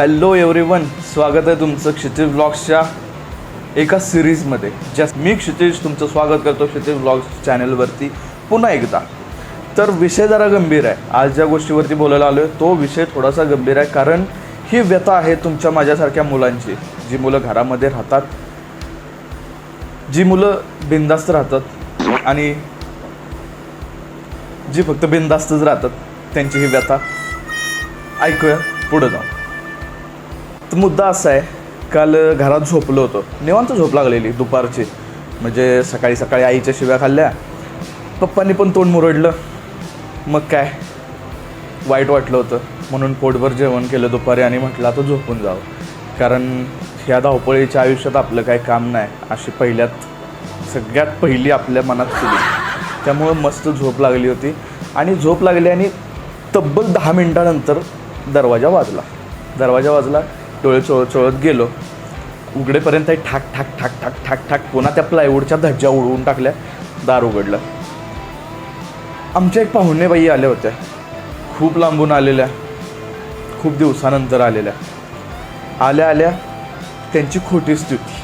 Hello everyone स्वागत आहे तुमचं क्षितिज ब्लॉग्सच्या एका सिरीजमध्ये ज्या मी क्षितिज तुमचं स्वागत करतो क्षितिज ब्लॉग्स चॅनलवरती पुन्हा एकदा. तर विषय जरा गंभीर आहे. आज ज्या गोष्टीवरती बोलायला आलो आहे तो विषय थोडासा गंभीर आहे. कारण ही व्यथा आहे तुमच्या माझ्यासारख्या मुलांची. जी मुलं घरामध्ये राहतात जी मुलं बिंदास्त राहतात आणि जी फक्त बिनधास्तच राहतात त्यांची ही व्यथा ऐकूया पुढं जाऊ तर मुद्दा असा आहे काल घरात झोपलो होतो. निवांत झोप लागलेली दुपारची. म्हणजे सकाळी सकाळी आईच्या शिव्या खाल्ल्या. पप्पांनी पण तोंड मुरडलं. मग काय? वाईट वाटलं होतं. म्हणून पोटभर जेवण केलं दुपारी आणि म्हटलं आता झोपून जावं. कारण ह्या धावपळीच्या आयुष्यात आपलं काही काम नाही. अशी पहिल्यात सगळ्यात पहिली आपल्या मनात केली त्यामुळं मस्त झोप लागली होती. आणि झोप लागली आणि तब्बल दहा मिनटानंतर दरवाजा वाजला. दरवाजा वाजला. डोळे चोळत चोळत गेलो. उघडेपर्यंत ठाक ठाक ठाक ठाक ठाक ठाक पुन्हा त्या प्लायवूडच्या धज्जा उडवून टाकल्या. दार उघडलं. आमच्या एक पाहुणे बाई आल्या होत्या. खूप लांबून आलेल्या. खूप दिवसानंतर आलेल्या. आल्या आल्या त्यांची खोटी स्तुती.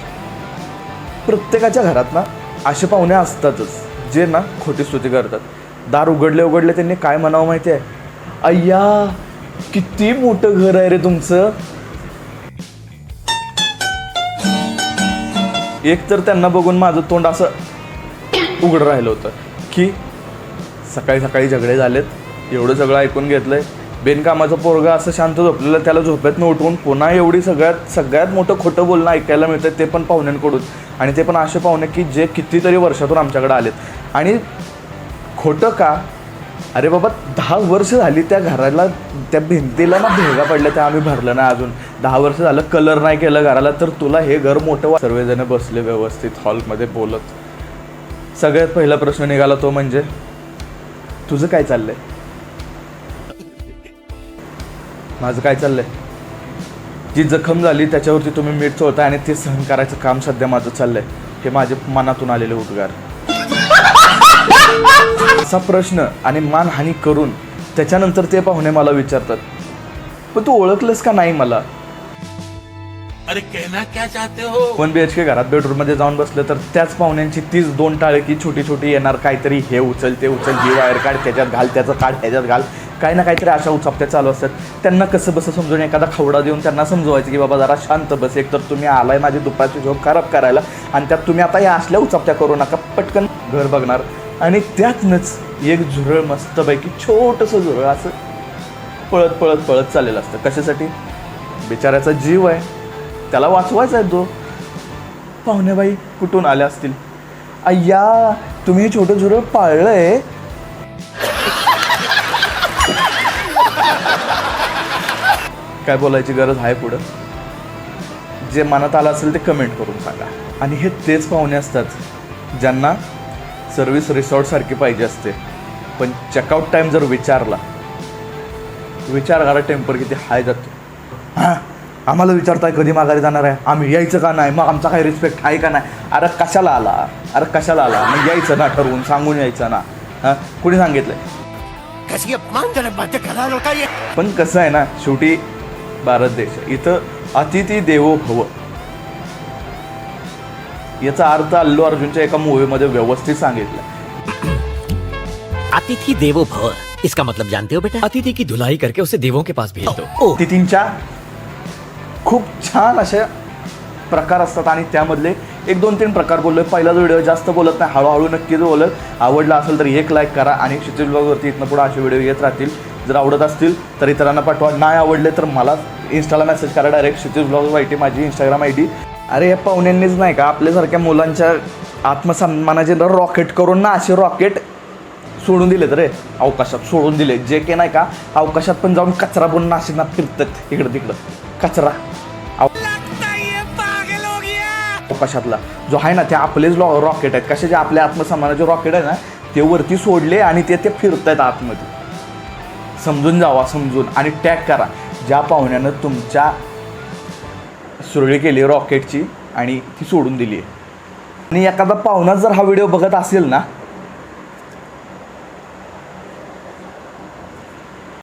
प्रत्येकाच्या घरात ना असे पाहुणे असतातच जे ना खोटी स्तुती करतात. दार उघडले उघडले त्यांनी काय म्हणावं माहिती आहे अय्या किती मोठं घर आहे रे तुमचं. एक तर त्यांना बघून माझं तोंड असं उघडं राहिलं होतं की सकाळी सकाळी झगडे झालेत एवढं सगळं ऐकून घेतलंय. बेनकामाचं पोरगा असं शांत झोपलेलं त्याला झोपेतनं उठवून पुन्हा एवढी सगळ्यात सगळ्यात मोठं खोटं बोलणं ऐकायला मिळतं ते पण पाहुण्यांकडून. आणि ते पण असे पाहुणे की जे कितीतरी वर्षातून आमच्याकडे आलेत. आणि खोटं का? अरे बाबा दहा वर्ष झाली त्या घराला त्या भिंतीला ना भेगा पडल्या त्या आम्ही भरलं ना अजून. दहा वर्ष झालं कलर नाही केलं घराला तर तुला हे घर मोठं सर्वजण बसले व्यवस्थित हॉलमध्ये बोलत. सगळ्यात पहिला प्रश्न निघाला तो म्हणजे तुझं काय चाललंय? माझं काय चाललंय? जी जखम झाली त्याच्यावरती तुम्ही मीठ चोळताय आणि ते सहन करायचं काम सध्या माझं चाललंय. हे माझे मनातून आलेले उद्गार. असा प्रश्न आणि मानहानी करून त्याच्यानंतर ते पाहुणे मला विचारतात पण तू ओळखलंस का नाही मला? अरे कहना क्या चाहते हो? वन बी एच के घरात बेडरूममध्ये जाऊन बसलं तर त्याच पाहुण्यांची तीच दोन टाळकी छोटी छोटी येणार काहीतरी हे उचल ते उचल ही वायर काढ त्याच्यात घाल त्याचं काढ त्याच्यात घाल. काही ना काहीतरी अशा उचापत्या चालू असतात. त्यांना कसं बसं समजून एखादा खवडा देऊन त्यांना समजवायचं की बाबा जरा शांत बस एक तर तुम्ही आलाय माझी दुपारची झोप खराब करायला आणि त्यात तुम्ही आता या असल्या उचापत्या करू नका पटकन घर बघणार. आणि त्यातनंच एक झुरळ मस्तपैकी छोटंसं झुरळ असं पळत पळत पळत चाललेलं असतं. कशासाठी? बिचाऱ्याचा जीव आहे. त्याला वाचवायचा आहे तो. पाहुणेबाई कुठून आल्या असतील? अय्या तुम्ही हे छोटं झुरळ पाळलं आहे काय बोलायची गरज आहे पुढं? जे मनात आलं असेल ते कमेंट करून सांगा. आणि हे तेच पाहुणे असतात ज्यांना सर्व्हिस रिसॉर्टसारखी पाहिजे असते. पण चेकआउट टाईम जर विचारला विचार करा टेम्पर किती हाय जातो. हां आम्हाला विचारताय कधी माघारी जाणार आहे? आम्ही यायचं का नाही? मग आमचा काही रिस्पेक्ट आहे का नाही? अरे कशाला आला? अरे कशाला आला? मग यायचं ना ठरवून सांगून यायचं ना. हां कुणी सांगितलंय? पण कसं आहे ना शेवटी भारत देश. इथं अतिथी देवो भव. याचा अर्थ अल्लू अर्जुनच्या एका मूवीमध्ये व्यवस्थित सांगितलं. अतिथि देवो भव इसका मतलब जानते हो बेटा? अतिथि की धुलाई करके उसे देवों के पास भेज दो। ओ तिथींच्या खूप छान अशा प्रकार असतात आणि त्यामधले एक दोन तीन प्रकार बोललोय. पहिलाच व्हिडिओ जास्त बोलत नाही हळूहळू नक्कीच बोलत. आवडला असेल तर एक लाईक करा आणि क्षितिज ब्लॉगवरती इथनं पुढे असे व्हिडिओ येत राहतील. जर आवडत असतील तर इतरांना पाठवा. नाही आवडले तर मला इन्स्टाला मेसेज करा डायरेक्ट क्षितिज ब्लॉग वाईटी माझी इंस्टाग्राम आय डी अरे या पाहुण्यांनीच नाही का? आपल्यासारख्या मुलांच्या आत्मसन्मानाचे रॉकेट करून ना असे रॉकेट सोडून दिलेत रे. अवकाशात सोडून दिले जे काही नाही का अवकाशात पण जाऊन कचरा बनून नाशिकनाथ फिरतात इकडं तिकडं. कचरा. अवकाशातला. जो आहे ना ते आपलेच लॉ रॉकेट आहेत. कसे जे आपल्या आत्मसन्मानाचे रॉकेट आहे ना ते वरती सोडले आणि ते ते फिरत आहेत आतमध्ये. समजून जावा समजून. आणि टॅग करा. ज्या पाहुण्यानं तुमच्या सुरळी केली रॉकेटची आणि ती सोडून दिली आहे आणि एखादा पाहुणा जर हा व्हिडिओ बघत असेल ना